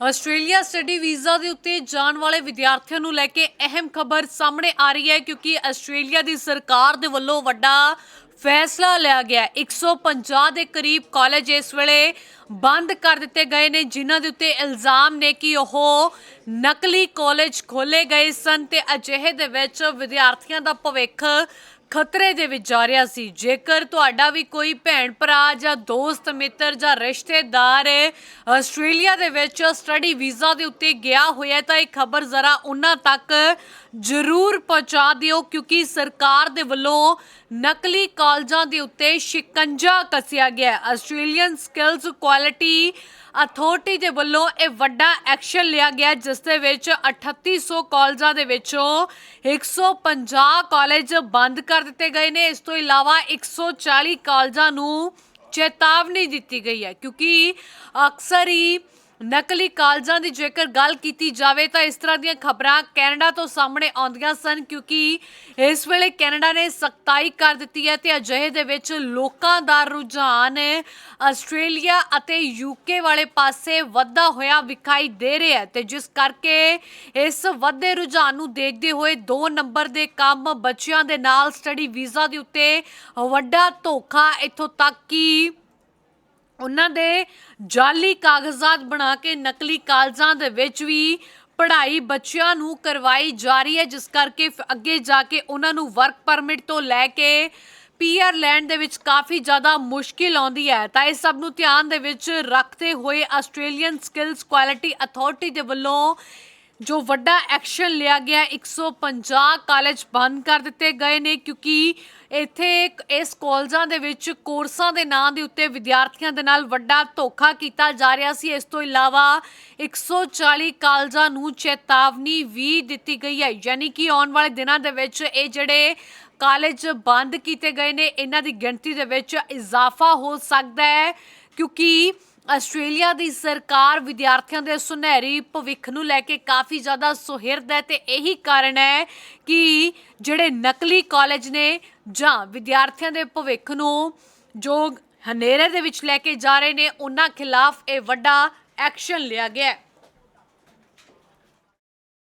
Australia study visa ਦੇ ਉੱਤੇ ਜਾਣ ਵਾਲੇ ਵਿਦਿਆਰਥੀਆਂ ਨੂੰ ਲੈ ਕੇ ਅਹਿਮ ਖਬਰ ਸਾਹਮਣੇ ਆ ਰਹੀ ਹੈ, ਕਿਉਂਕਿ ਆਸਟ੍ਰੇਲੀਆ ਦੀ ਸਰਕਾਰ ਦੇ ਵੱਲੋਂ ਵੱਡਾ ਫੈਸਲਾ ਲਿਆ ਗਿਆ ਹੈ। 150 ਦੇ ਕਰੀਬ ਕਾਲਜ ਇਸ ਵੇਲੇ ਬੰਦ ਕਰ ਦਿੱਤੇ ਗਏ ਨੇ, ਜਿਨ੍ਹਾਂ ਦੇ ਉੱਤੇ ਇਲਜ਼ਾਮ ਨੇ ਕਿ ਉਹ ਨਕਲੀ ਕਾਲਜ ਖੋਲੇ ਗਏ ਸਨ ਤੇ ਅਜਿਹੇ ਦੇ ਵਿੱਚ ਵਿਦਿਆਰਥੀਆਂ ਦਾ ਭਵਿੱਖ ਖਤਰੇ ਦੇ ਵਿੱਚ ਜਾ ਰਿਹਾ ਸੀ। ਜੇਕਰ ਤੁਹਾਡਾ ਵੀ ਕੋਈ ਭੈਣ, ਭਰਾ ਜਾਂ ਦੋਸਤ, ਮਿੱਤਰ ਜਾਂ ਰਿਸ਼ਤੇਦਾਰ ਆਸਟ੍ਰੇਲੀਆ ਦੇ ਵਿੱਚ ਸਟੱਡੀ ਵੀਜ਼ਾ ਦੇ ਉੱਤੇ ਗਿਆ ਹੋਇਆ ਤਾਂ ਇਹ ਖਬਰ ਜ਼ਰਾ ਉਹਨਾਂ ਤੱਕ ਜ਼ਰੂਰ ਪਹੁੰਚਾ ਦਿਓ, ਕਿਉਂਕਿ ਸਰਕਾਰ ਦੇ ਵੱਲੋਂ ਨਕਲੀ ਕਾਲਜਾਂ ਦੇ ਉੱਤੇ ਸ਼ਿਕੰਜਾ ਕੱਸਿਆ ਗਿਆ ਆਸਟ੍ਰੇਲੀਅਨ ਸਕਿੱਲਸ ਕੁਆਲਿਟੀ ਅਥਾਰਟੀ ਦੇ ਵੱਲੋਂ ਇਹ ਵੱਡਾ ਐਕਸ਼ਨ ਲਿਆ ਗਿਆ, ਜਿਸ ਦੇ ਵਿੱਚ 3800 ਕਾਲਜਾਂ ਦੇ ਵਿੱਚੋਂ 150 ਕਾਲਜ ਬੰਦ ਕਰ ਦਿੱਤੇ ਗਏ ਨੇ। ਇਸ ਤੋਂ ਇਲਾਵਾ 140 ਕਾਲਜਾਂ ਨੂੰ ਚੇਤਾਵਨੀ ਦਿੱਤੀ ਗਈ ਹੈ, ਕਿਉਂਕਿ ਅਕਸਰ ਹੀ ਨਕਲੀ ਕਾਲਜਾਂ ਦੀ ਜੇਕਰ ਗੱਲ ਕੀਤੀ ਜਾਵੇ ਤਾਂ ਇਸ ਤਰ੍ਹਾਂ ਦੀਆਂ ਖਬਰਾਂ ਕੈਨੇਡਾ ਤੋਂ ਸਾਹਮਣੇ ਆਉਂਦੀਆਂ ਸਨ, ਕਿਉਂਕਿ ਇਸ ਵੇਲੇ ਕੈਨੇਡਾ ਨੇ ਸਖਤਾਈ ਕਰ ਦਿੱਤੀ ਹੈ ਤੇ ਅਜਿਹੇ ਦੇ ਵਿੱਚ ਲੋਕਾਂ ਦਾ ਰੁਝਾਨ ਆਸਟ੍ਰੇਲੀਆ ਅਤੇ ਯੂਕੇ ਵਾਲੇ ਪਾਸੇ ਵੱਧਦਾ ਹੋਇਆ ਵਿਖਾਈ ਦੇ ਰਿਹਾ ਹੈ ਤੇ ਜਿਸ ਕਰਕੇ ਇਸ ਵੱਧਦੇ ਰੁਝਾਨ ਨੂੰ ਦੇਖਦੇ ਹੋਏ 2 ਨੰਬਰ ਦੇ ਕੰਮ ਬੱਚਿਆਂ ਦੇ ਨਾਲ ਸਟੱਡੀ ਵੀਜ਼ਾ ਦੇ ਉੱਤੇ ਵੱਡਾ ਧੋਖਾ ਇੱਥੋਂ ਤੱਕ ਕਿ ਉਹਨਾਂ ਦੇ ਜਾਲੀ ਕਾਗਜ਼ਾਤ ਬਣਾ ਕੇ ਨਕਲੀ ਕਾਲਜਾਂ ਦੇ ਵਿੱਚ ਵੀ ਪੜ੍ਹਾਈ ਬੱਚਿਆਂ ਨੂੰ ਕਰਵਾਈ ਜਾ ਰਹੀ ਹੈ, ਜਿਸ ਕਰਕੇ ਫ ਅੱਗੇ ਜਾ ਕੇ ਉਹਨਾਂ ਨੂੰ ਵਰਕ ਪਰਮਿਟ ਤੋਂ ਲੈ ਕੇ ਪੀਆਰ ਲੈਂਡ ਦੇ ਵਿੱਚ ਕਾਫੀ ਜ਼ਿਆਦਾ ਮੁਸ਼ਕਿਲ ਆਉਂਦੀ ਹੈ। ਤਾਂ ਇਹ ਸਭ ਨੂੰ ਧਿਆਨ ਦੇ ਵਿੱਚ ਰੱਖਦੇ ਹੋਏ ਆਸਟ੍ਰੇਲੀਅਨ ਸਕਿੱਲਸ ਕੁਆਲਿਟੀ ਅਥਾਰਟੀ ਦੇ ਵੱਲੋਂ ਜੋ ਵੱਡਾ ਐਕਸ਼ਨ ਲਿਆ ਗਿਆ 150 ਕਾਲਜ ਬੰਦ ਕਰ ਦਿੱਤੇ ਗਏ ਨੇ ਕਿਉਂਕਿ ਇੱਥੇ ਇਸ ਕਾਲਜਾਂ ਦੇ ਵਿੱਚ ਕੋਰਸਾਂ ਦੇ ਨਾਂ ਦੇ ਉੱਤੇ ਵਿਦਿਆਰਥੀਆਂ ਦੇ ਨਾਲ ਵੱਡਾ ਧੋਖਾ ਕੀਤਾ ਜਾ ਰਿਹਾ ਸੀ। ਇਸ ਤੋਂ ਇਲਾਵਾ 140 ਕਾਲਜਾਂ ਨੂੰ ਚੇਤਾਵਨੀ ਵੀ ਦਿੱਤੀ ਗਈ ਹੈ। ਯਾਨੀ ਕਿ ਆਉਣ ਵਾਲੇ ਦਿਨਾਂ ਦੇ ਵਿੱਚ ਇਹ ਜਿਹੜੇ ਕਾਲਜ ਬੰਦ ਕੀਤੇ ਗਏ ਨੇ, ਇਹਨਾਂ ਦੀ ਗਿਣਤੀ ਦੇ ਵਿੱਚ ਇਜ਼ਾਫਾ ਹੋ ਸਕਦਾ ਹੈ ਕਿਉਂਕਿ ਆਸਟ੍ਰੇਲੀਆ ਦੀ ਸਰਕਾਰ ਵਿਦਿਆਰਥੀਆਂ ਦੇ ਸੁਨਹਿਰੀ ਭਵਿੱਖ ਨੂੰ ਲੈ ਕੇ ਕਾਫੀ ਜ਼ਿਆਦਾ ਸੁਹਿਰਦ ਹੈ ਤੇ ਇਹੀ ਕਾਰਨ ਹੈ ਕਿ ਜਿਹੜੇ ਨਕਲੀ ਕਾਲਜ ਨੇ ਜਾਂ ਵਿਦਿਆਰਥੀਆਂ ਦੇ ਭਵਿੱਖ ਨੂੰ ਜੋ ਹਨੇਰੇ ਦੇ ਵਿੱਚ ਲੈ ਕੇ ਜਾ ਰਹੇ ਨੇ, ਉਹਨਾਂ ਖਿਲਾਫ ਇਹ ਵੱਡਾ ਐਕਸ਼ਨ ਲਿਆ ਗਿਆ ਹੈ।